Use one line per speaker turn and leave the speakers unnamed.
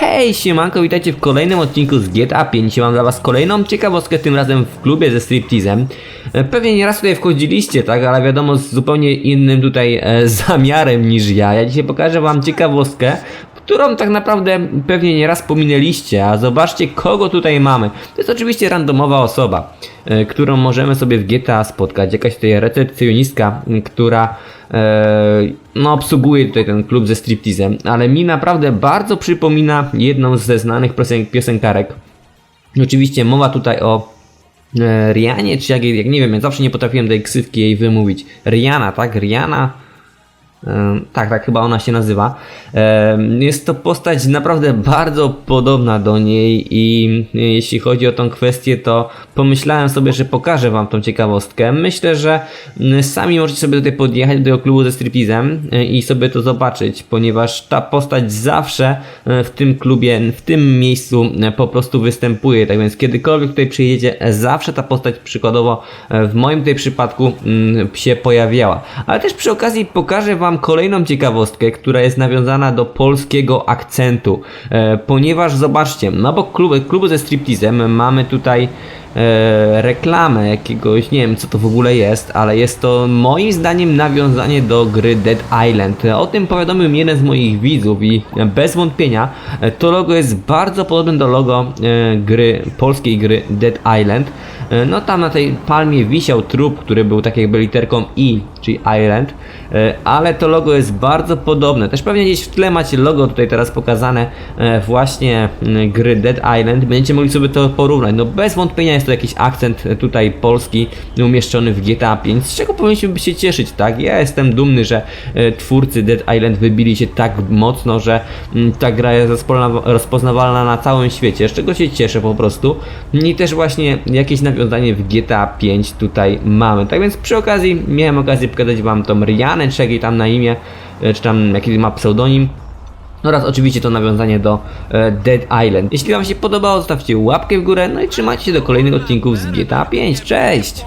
Hej, siemanko, witajcie w kolejnym odcinku z GTA 5. Mam dla was kolejną ciekawostkę, tym razem w klubie ze striptizem. E, Pewnie nieraz tutaj wchodziliście, tak, ale wiadomo z zupełnie innym tutaj e, zamiarem niż ja. Ja dzisiaj pokażę wam ciekawostkę, którą tak naprawdę pewnie nieraz pominęliście, a zobaczcie kogo tutaj mamy. To jest oczywiście randomowa osoba, którą możemy sobie w GTA spotkać. Jakaś tutaj recepcjonistka, która e, no, obsługuje tutaj ten klub ze striptizem, ale mi naprawdę bardzo przypomina jedną ze znanych piosen piosenkarek. Oczywiście mowa tutaj o e, Rianie, czy jak, jak nie wiem, ja zawsze nie potrafiłem tej ksywki jej wymówić. Riana, tak? Riana? Tak, tak chyba ona się nazywa. Jest to postać naprawdę bardzo podobna do niej i e, jeśli chodzi o tą kwestię, to pomyślałem sobie, że pokażę wam tą ciekawostkę. Myślę, że mm, sami możecie sobie tutaj podjechać do tego klubu ze stripizem e, i sobie to zobaczyć, ponieważ ta postać zawsze w tym klubie, w tym miejscu po prostu występuje. Tak więc kiedykolwiek tutaj przyjedziecie, zawsze ta postać przykładowo w moim tutaj przypadku mm, się pojawiała. Ale też przy okazji pokażę wam kolejną ciekawostkę, która jest nawiązana do polskiego akcentu. E, ponieważ zobaczcie, no bo klubu, klubu ze striptizem mamy tutaj e, reklamę jakiegoś, nie wiem co to w ogóle jest, ale jest to moim zdaniem nawiązanie do gry Dead Island. O tym powiadomił jeden z moich widzów i bez wątpienia e, to logo jest bardzo podobne do logo e, gry, polskiej gry Dead Island. E, No tam na tej palmie wisiał trup, który był tak jakby literką I, czyli Island, e, ale to logo jest bardzo podobne. Też pewnie gdzieś w tle macie logo tutaj teraz pokazane e, właśnie m, gry Dead Island. Będziecie mogli sobie to porównać. No bez wątpienia jest to jakiś akcent e, tutaj polski umieszczony w GTA 5, z czego powinniśmy się cieszyć, tak? Ja jestem dumny, że e, twórcy Dead Island wybili się tak mocno, że mm, ta gra jest rozpozna- rozpoznawalna na całym świecie, z czego się cieszę po prostu. I też właśnie jakieś nawiązanie w GTA 5 tutaj mamy. Tak więc przy okazji miałem okazję pokazać wam tą Rianę, czy tam na imię, e, czy tam jaki ma pseudonim. Oraz oczywiście to nawiązanie do e, Dead Island. Jeśli wam się podobało, zostawcie łapkę w górę, no i trzymajcie się do kolejnych odcinków z GTA 5. Cześć!